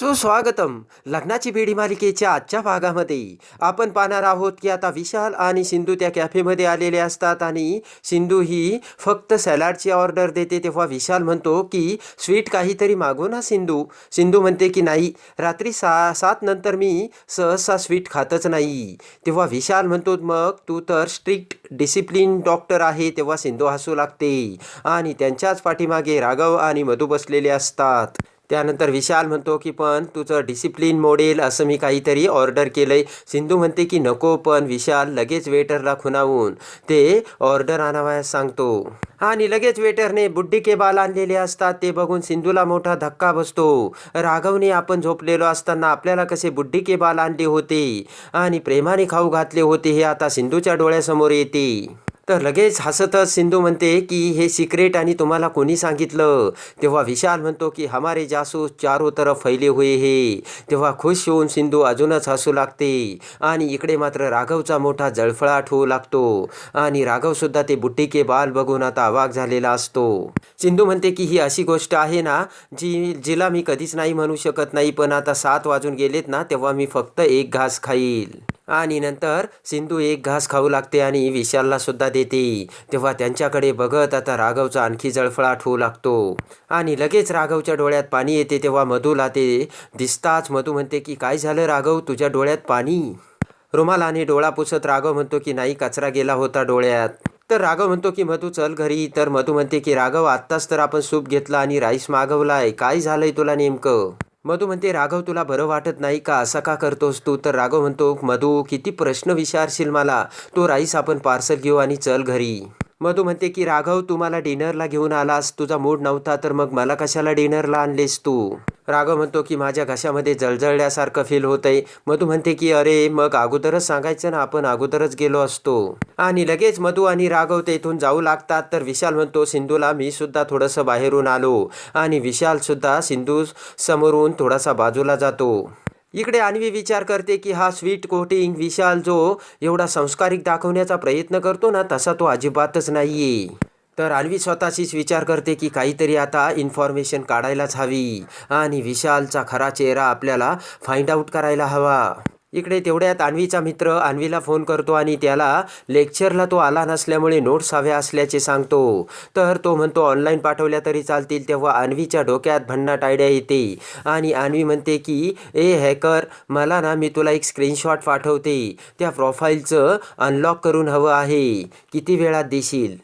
सुस्वागतम. लग्नाची बेडी मालिकेच्या आजच्या भागामध्ये आपण पाहणार आहोत की आता विशाल आणि सिंधू त्या कॅफेमध्ये आलेले असतात आणि सिंधू ही फक्त सॅलाडची ऑर्डर देते तेव्हा विशाल म्हणतो की स्वीट काहीतरी मागू ना सिंधू. सिंधू म्हणते की नाही रात्री सा सात नंतर मी सहसा स्वीट खातच नाही. तेव्हा विशाल म्हणतो मग तू तर स्ट्रिक्ट डिसिप्लिन डॉक्टर आहे. तेव्हा सिंधू हसू लागते आणि त्यांच्याच पाठीमागे राघव आणि मधू बसलेले असतात. त्यानंतर विशाल म्हणतो की पण तुझं डिसिप्लिन मोडेल असं मी काहीतरी ऑर्डर केलं आहे सिंधू म्हणते की नको पण विशाल लगेच वेटरला खुणावून ते ऑर्डर आणावयास सांगतो. आणि लगेच वेटरने बुड्ढी के बाल आणलेले असतात ते बघून सिंधूला मोठा धक्का बसतो. राघवने आपण झोपलेलो असताना आपल्याला कसे बुड्ढी के बाल आणले होते आणि प्रेमाने खाऊ घातले होते हे आता सिंधूच्या डोळ्यासमोर येते. तर लगेच हसतच सिंधू म्हणते की हे सिक्रेट आणि तुम्हाला कोणी सांगितलं? तेव्हा विशाल म्हणतो की हमारे जासूस चारो तरफ फैले हुए हे. तेव्हा खुश होऊन सिंधू अजूनच हसू लागते आणि इकडे मात्र राघवचा मोठा जळफळाट होऊ लागतो आणि राघवसुद्धा ते बुट्टीके बाल बघून आता अवाक झालेला असतो. सिंधू म्हणते की ही अशी गोष्ट आहे ना जी जिला मी कधीच नाही म्हणू शकत नाही पण आता सात वाजून गेलेत ना तेव्हा मी फक्त एक घास खाईल. आणि नंतर सिंधू एक घास खाऊ लागते आणि विशालला सुद्धा देते. तेव्हा त्यांच्याकडे बघत आता राघवचा आणखी जळफळाट होऊ लागतो. आणि लगेच राघवच्या डोळ्यात पाणी येते तेव्हा मधूला ते दिसताच मधू म्हणते की काय झालं राघव? तुझ्या डोळ्यात पाणी? रुमालाने डोळा पुसत राघव म्हणतो की नाही कचरा गेला होता डोळ्यात. तर राघव म्हणतो की मधू चल घरी. तर मधू म्हणते की राघव आत्ताच तर आपण सूप घेतला आणि राईस मागवलाय. काय झालंय तुला नेमकं? मधू म्हणते राघव तुला बरं वाटत नाही का? असं का करतोस तू? तर राघव म्हणतो मधू किती प्रश्न विचारशील मला. तो राईस आपण पार्सल घेऊ आणि चल घरी. मधू म्हणते की राघव तू मला डिनरला घेऊन आलास. तुझा मूड नव्हता तर मग मला कशाला डिनरला आणलेस तू? राघव म्हणतो की माझ्या घशामध्ये जळजळल्यासारखं फील होतंय. मधू म्हणते की अरे मग अगोदरच सांगायचं ना आपण अगोदरच गेलो असतो. आणि लगेच मधू आणि राघव तेथून जाऊ लागतात. तर विशाल म्हणतो सिंधूला मी सुद्धा थोडंसं बाहेरून आलो. आणि विशाल सुद्धा सिंधू समोरून थोडासा बाजूला जातो. इकडे अन्वी विचार करते की हा स्वीट कोटिंग विशाल जो एवढा संस्कारिक दाखवण्याचा प्रयत्न करतो ना तसा तो अजिबातच नाही तर अन्वी स्वतःशीच विचार करते की काहीतरी आता इन्फॉर्मेशन काढायलाच हवी. आणि विशालचा खरा चेहरा आपल्याला फाइंड आउट करायला हवा. इकडे तेवढ्यात अन्वीचा मित्र अन्वीला फोन करतो आणि त्याला लेक्चरला तो आला नसल्यामुळे नोट्स हव्या असल्याचे सांगतो. तर तो म्हणतो ऑनलाईन पाठवल्या तरी चालतील. तेव्हा अन्वीच्या डोक्यात भन्नाट आयडिया येते. आणि अन्वी म्हणते की ए हॅकर मला ना मी तुला एक स्क्रीनशॉट पाठवते. त्या प्रोफाईलचं अनलॉक करून हवं आहे. किती वेळात देशील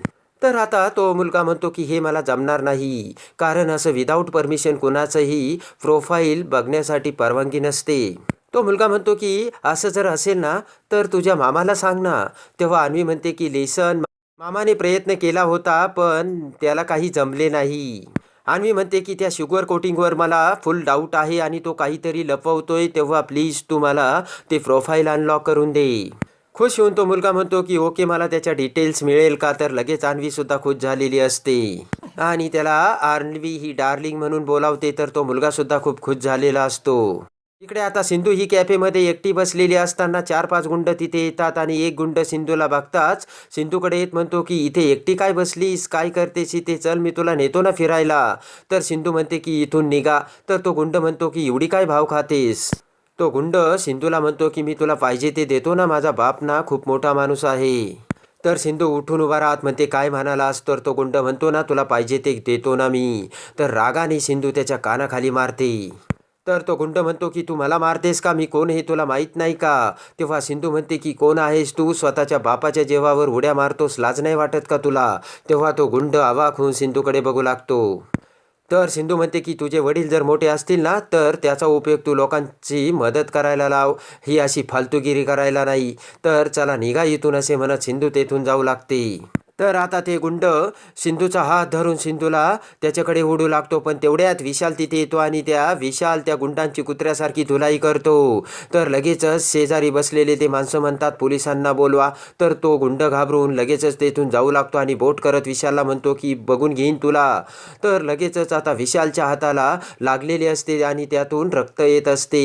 तर आता तो मुलगा म्हणतो की हे मला जमणार नाही. कारण असं विदाऊट परमिशन कुणाचंही प्रोफाईल बघण्यासाठी परवानगी नसते. तो मुलगा म्हणतो की असं जर असेल ना तर तुझ्या मामाला सांग ना. तेव्हा अन्वी म्हणते की लेसन मामाने प्रयत्न केला होता पण त्याला काही जमले नाही. अन्वी म्हणते की त्या शुगर कोटिंगवर मला फुल डाऊट आहे आणि तो काहीतरी लपवतोय तेव्हा प्लीज तू मला ते प्रोफाईल अनलॉक करून दे. खुश होऊन तो मुलगा म्हणतो की ओके मला त्याच्या डिटेल्स मिळेल का? तर लगेच अन्वीसुद्धा खुश झालेली असते. आणि त्याला आर्नवी ही डार्लिंग म्हणून बोलावते तर तो मुलगासुद्धा खूप खुश झालेला असतो. इकडे आता सिंधू ही कॅफेमध्ये एकटी बसलेली असताना चार पाच गुंड तिथे येतात आणि एक गुंड सिंधूला बघताच सिंधूकडे येत म्हणतो की इथे एकटी काय बसलीस? काय करतेस इथे? चल मी तुला नेतो ना फिरायला. तर सिंधू म्हणते की इथून निघा. तर तो गुंड म्हणतो की एवढी काय भाव खातेस? तो गुंड सिंधूला म्हणतो की मी तुला पाहिजे ते देतो ना माझा बाप ना खूप मोठा माणूस आहे. तर सिंधू उठून उभा राहत म्हणते काय म्हणालास? तर तो गुंड म्हणतो ना तुला पाहिजे ते देतो ना मी. तर रागाने सिंधू त्याच्या कानाखाली मारते. तर तो गुंड म्हणतो की तू मला मारतेस का? मी कोण हे तुला माहीत नाही का? तेव्हा सिंधू म्हणते की कोण आहेस तू? स्वतःच्या बापाच्या जेवावर उड्या मारतोस लाज नाही वाटत का तुला? तेव्हा तो गुंड आवाक होऊन सिंधूकडे बघू लागतो. तर सिंधू म्हणते की तुझे वडील जर मोठे असतील ना तर त्याचा उपयोग तू लोकांची मदत करायला लाव. ही अशी फालतूगिरी करायला नाही. तर चला निघा इथून असे म्हणत सिंधू तेथून जाऊ लागते. तर आता ते गुंड सिंधूचा हात धरून सिंधूला त्याच्याकडे ओढू लागतो पण तेवढ्यात विशाल तिथे येतो आणि त्या विशाल त्या गुंडांची कुत्र्यासारखी धुलाई करतो. तर लगेचच शेजारी बसलेले ते माणसं म्हणतात पोलिसांना बोलवा. तर तो गुंड घाबरून लगेचच तेथून जाऊ लागतो आणि बोट करत विशालला म्हणतो की बघून घेईन तुला. तर लगेचच आता विशालच्या हाताला लागलेले असते आणि त्यातून रक्त येत असते.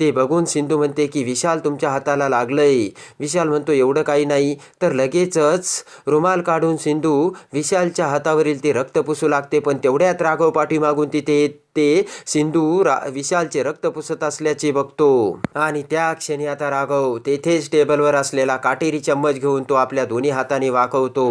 ते बघून सिंधू म्हणते की विशाल तुमच्या हाताला लागलंय. विशाल म्हणतो एवढं काही नाही. तर लगेचच रुमाल काढून सिंधू विशालच्या हातावरील ते रक्त पुसू लागते पण तेवढ्यात राघव पाठीमागून तिथे ते सिंधू रा विशालचे रक्त पुसत असल्याचे बघतो. आणि त्या क्षणी आता राघव तेथेच टेबलवर असलेला काटेरी चम्मच घेऊन तो आपल्या दोन्ही हाताने वाकवतो.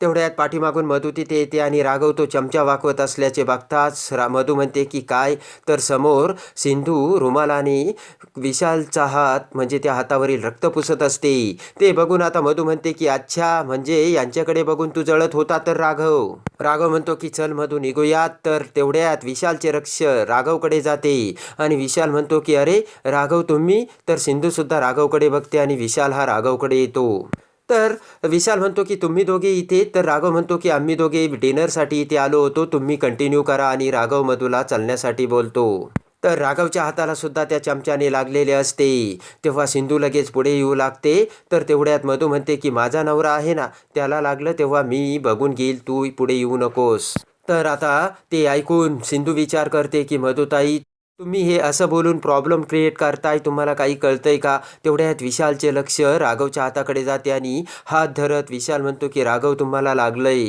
तेवढ्यात पाठीमागून मधू तिथे येते आणि राघव तो चमचा वाकवत असल्याचे बघताच रा मधू म्हणते की काय? तर समोर सिंधू रुमालाने विशालचा हात म्हणजे त्या हातावरील रक्त पुसत असते. ते बघून आता मधू म्हणते की अच्छा म्हणजे यांच्याकडे बघून तू जळत होता तर राघव. राघव म्हणतो की चल मधू निघूयात. तर तेवढ्यात विशालचे रक्ष राघवकडे जाते आणि विशाल म्हणतो की अरे राघव तुम्ही? तर सिंधू सुद्धा राघवकडे बघते आणि विशाल हा राघवकडे येतो. तर विशाल म्हणतो की तुम्ही दोघे इथे तर राघव म्हणतो की आम्ही दोघे डिनरसाठी इथे आलो होतो. तुम्ही कंटिन्यू करा आणि राघव मधूला चालण्यासाठी बोलतो. तर राघवच्या हाताला सुद्धा त्या चमच्याने लागलेले असते. तेव्हा सिंधू लगेच पुढे येऊ लागते. तर तेवढ्यात मधू म्हणते की माझा नवरा आहे ना त्याला लागलं तेव्हा मी बघून घेईल तू पुढे येऊ नकोस. तर आता ते ऐकून सिंधू विचार करते की मधुताई तुम्ही हे असं बोलून प्रॉब्लेम क्रिएट करताय तुम्हाला काही कळतंय का? तेवढ्यात विशालचे लक्ष राघवच्या हाताकडे जाते आणि हात धरत विशाल म्हणतो की राघव तुम्हाला लागलंय.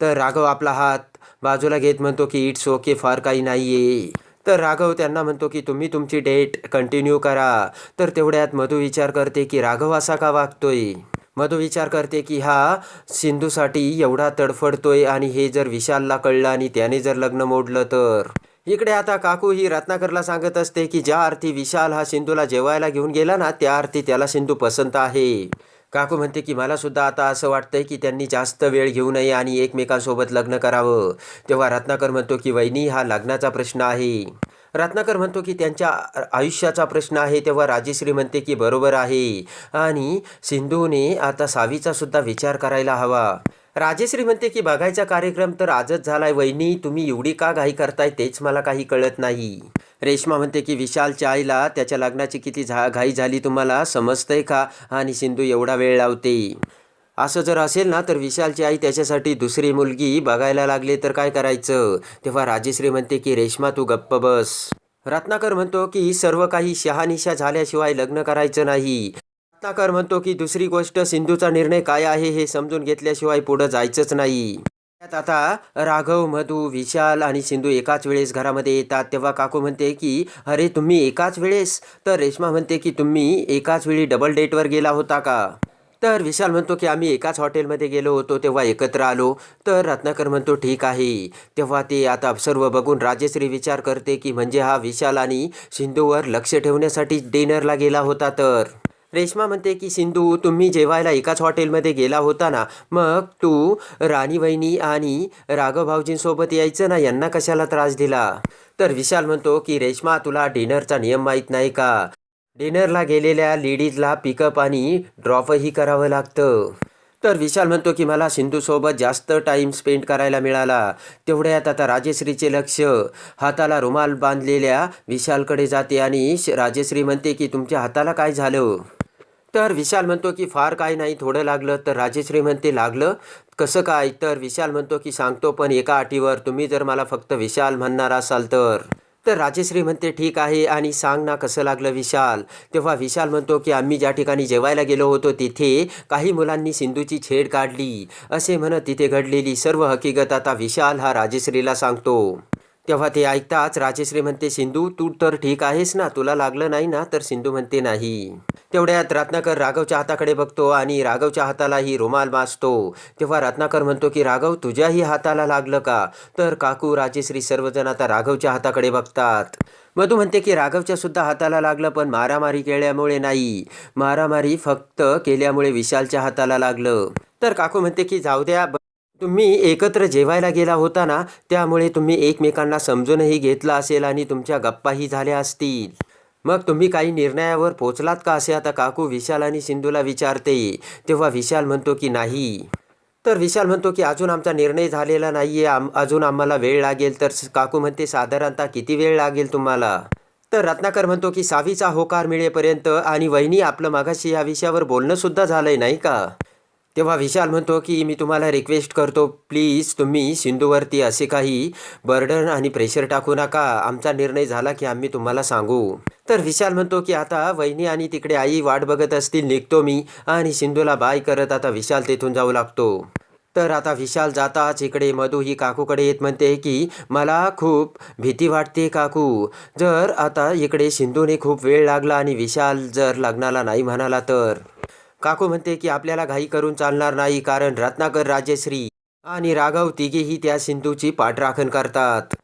तर राघव आपला हात बाजूला घेत म्हणतो की इट्स ओके फार काही नाही आहे तर राघव त्यांना म्हणतो की तुम्ही तुमची डेट कंटिन्यू करा. तर तेवढ्यात मधू विचार करते की राघव असा का वागतोय? मधू विचार करते की हा सिंधूसाठी एवढा तडफडतोय आणि हे जर विशालला कळलं आणि त्याने जर लग्न मोडलं तर इकडे आता काकू ही रत्नाकरला सांगत असते की ज्या अर्थी विशाल हा सिंधूला जेवायला घेऊन गेला ना त्या अर्थी त्याला सिंधू पसंत आहे. काकू म्हणते की मला सुद्धा आता असं वाटतंय की त्यांनी जास्त वेळ घेऊ नये आणि एकमेकांसोबत लग्न करावं. तेव्हा रत्नाकर म्हणतो की वहिनी हा लग्नाचा प्रश्न आहे. रत्नाकर म्हणतो की त्यांच्या आयुष्याचा प्रश्न आहे. तेव्हा राजेश्री म्हणते की बरोबर आहे. आणि सिंधूने आता सावीचा सुद्धा विचार करायला हवा. राजेश्री म्हणते की बघायचा कार्यक्रम तर आजच झालाय वहिनी. तुम्ही एवढी का घाई करताय तेच मला काही कळत नाही. रेश्मा म्हणते की विशालच्या आईला त्याच्या लग्नाची किती झा घाई झाली तुम्हाला समजतंय का? आणि सिंधू एवढा वेळ लावते. असं जर असेल ना तर विशालची आई त्याच्यासाठी दुसरी मुलगी बघायला लागले तर काय करायचं? तेव्हा राजेश्री म्हणते की रेश्मा तू गप्प बस. रत्नाकर म्हणतो की सर्व काही शहानिशा झाल्याशिवाय लग्न करायचं नाही. रत्नाकर म्हणतो की दुसरी गोष्ट सिंधूचा निर्णय काय आहे हे समजून घेतल्याशिवाय पुढं जायचंच नाही. त्यात आता राघव मधू विशाल आणि सिंधू एकाच वेळेस घरामध्ये येतात. तेव्हा काकू म्हणते की अरे तुम्ही एकाच वेळेस? तर रेश्मा म्हणते की तुम्ही एकाच वेळी डबल डेटवर गेला होता का? तर विशाल म्हणतो की आम्ही एकाच हॉटेलमध्ये गेलो होतो तेव्हा एकत्र आलो. तर रत्नाकर म्हणतो ठीक आहे. तेव्हा ते आता सर्व बघून राजेश्री विचार करते की म्हणजे हा विशाल आणि सिंधूवर लक्ष ठेवण्यासाठी डिनरला गेला होता तर? रेश्मा म्हणते की सिंधू तुम्ही जेवायला एकाच हॉटेलमध्ये गेला होता ना? मग तू राणी वहिनी आणि राघवभाऊजींसोबत यायचं ना? यांना कशाला त्रास दिला? तर विशाल म्हणतो की रेश्मा तुला डिनरचा नियम माहीत नाही का? डिनरला गेलेल्या लेडीजला पिकअप आणि ड्रॉपही करावं लागतं. तर विशाल म्हणतो की मला सिंधूसोबत जास्त टाईम स्पेंड करायला मिळाला. तेवढ्यात आता राजेश्रीचे लक्ष हाताला रुमाल बांधलेल्या विशालकडे जाते आणि श- राजेश्री म्हणते की तुमच्या हाताला काय झालं? तर विशाल म्हणतो की फार काय नाही थोडं लागलं तर राजेश्री म्हणते लागलं? कसं काय? तर विशाल म्हणतो की सांगतो पण एका अटीवर तुम्ही जर मला फक्त विशाल म्हणणार असाल तर. तर राजेश्री म्हणते ठीक आहे आणि सांग ना कसं लागलं विशाल. तेव्हा विशाल म्हणतो की आम्ही ज्या ठिकाणी जेवायला गेलो होतो तिथे काही मुलांनी सिंधूची छेड काढली. असे म्हणत तिथे घडलेली सर्व हकीकत आता विशाल हा राजेश्रीला सांगतो. तेव्हा ते ऐकताच राजेश्री म्हणते सिंधू तू तर ठीक आहेस ना? तुला लागलं नाही ना? तर सिंधू म्हणते नाही. तेवढ्यात रत्नाकर राघवच्या हाताकडे बघतो आणि राघवच्या हातालाही रुमाल मासतो तेव्हा रत्नाकर म्हणतो की राघव तुझ्याही हाताला लागलं का? तर काकू राजेश्री सर्वजण आता राघवच्या हाताकडे बघतात. मधू म्हणते की राघवच्या सुद्धा हाताला लागलं पण मारामारी केल्यामुळे नाही. मारामारी फक्त केल्यामुळे विशालच्या हाताला लागलं. तर काकू म्हणते की जाऊ द्या ब- तुम्ही एकत्र जेवायला गेला होता ना त्यामुळे तुम्ही एकमेकांना समजूनही घेतलं असेल आणि तुमच्या गप्पाही झाल्या असतील. मग तुम्ही काही निर्णयावर पोचलात का असे आता काकू विशाल आणि सिंधूला विचारते. तेव्हा विशाल म्हणतो की नाही. तर विशाल म्हणतो की अजून आमचा निर्णय झालेला नाही आहे आम अजून आम्हाला वेळ लागेल. तर काकू म्हणते साधारणतः किती वेळ लागेल तुम्हाला? तर रत्नाकर म्हणतो की सावीचा होकार मिळेपर्यंत आणि वहिनी आपलं मागाशी या विषयावर बोलणंसुद्धा झालंय नाही का? तेव्हा विशाल म्हणतो की मी तुम्हाला रिक्वेस्ट करतो. प्लीज तुम्ही सिंधूवरती असे काही बर्डन आणि प्रेशर टाकू नका. आमचा निर्णय झाला की आम्ही तुम्हाला सांगू. तर विशाल म्हणतो की आता वहिनी आणि तिकडे आई वाट बघत असतील. निघतो मी आणि सिंधूला बाय करत आता विशाल तेथून जाऊ लागतो. तर आता विशाल जाताच इकडे मधू ही काकूकडे येत म्हणते की मला खूप भीती वाटते काकू. जर आता इकडे सिंधूने खूप वेळ लागला आणि विशाल जर लग्नाला नाही म्हणाला तर. काकू म्हणते की आपल्याला घाई करून चालणार नाही कारण रत्नाकर राजश्री आणि राघव तिघेही त्या सिंधूची पाठराखण करतात.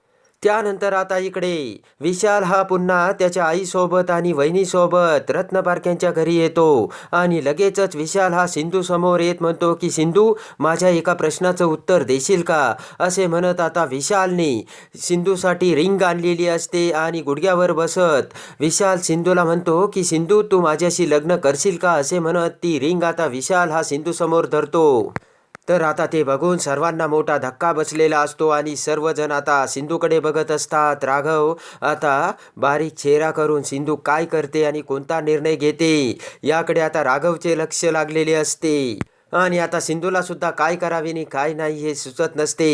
त्यानंतर आता इकडे विशाल हा पुन्हा त्याच्या आईसोबत आणि वहिनीसोबत रत्नपारख्यांच्या घरी येतो. आणि लगेचच विशाल हा सिंधू समोर येत म्हणतो की सिंधू माझ्या एका प्रश्नाचं उत्तर देशील का? असे म्हणत आता विशालने सिंधूसाठी रिंग आणलेली असते आणि गुडघ्यावर बसत विशाल सिंधूला म्हणतो की सिंधू तू माझ्याशी लग्न करशील का? असे म्हणत ती रिंग आता विशाल हा सिंधू समोर धरतो. तर आता ते बघून सर्वांना मोठा धक्का बसलेला असतो आणि सर्वजण आता सिंधूकडे बघत असतात. राघव आता बारीक चेहरा करून सिंधू काय करते आणि कोणता निर्णय घेते? याकडे आता राघवचे लक्ष लागलेले असते. आणि आता सिंधूला सुद्धा काय करावे आणि काय नाही हे सुचत नसते.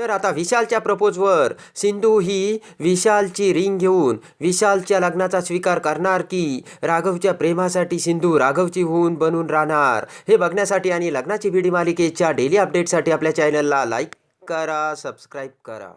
तर आता विशालच्या प्रपोजवर सिंधू ही विशालची रिंग घेऊन विशालच्या लग्नाचा स्वीकार करणार की राघवच्या प्रेमासाठी सिंधू राघवची होऊन बनून राहणार? हे बघण्यासाठी आणि लग्नाची भिडी मालिकेच्या डेली अपडेटसाठी आपल्या चॅनलला लाईक करा सबस्क्राईब करा.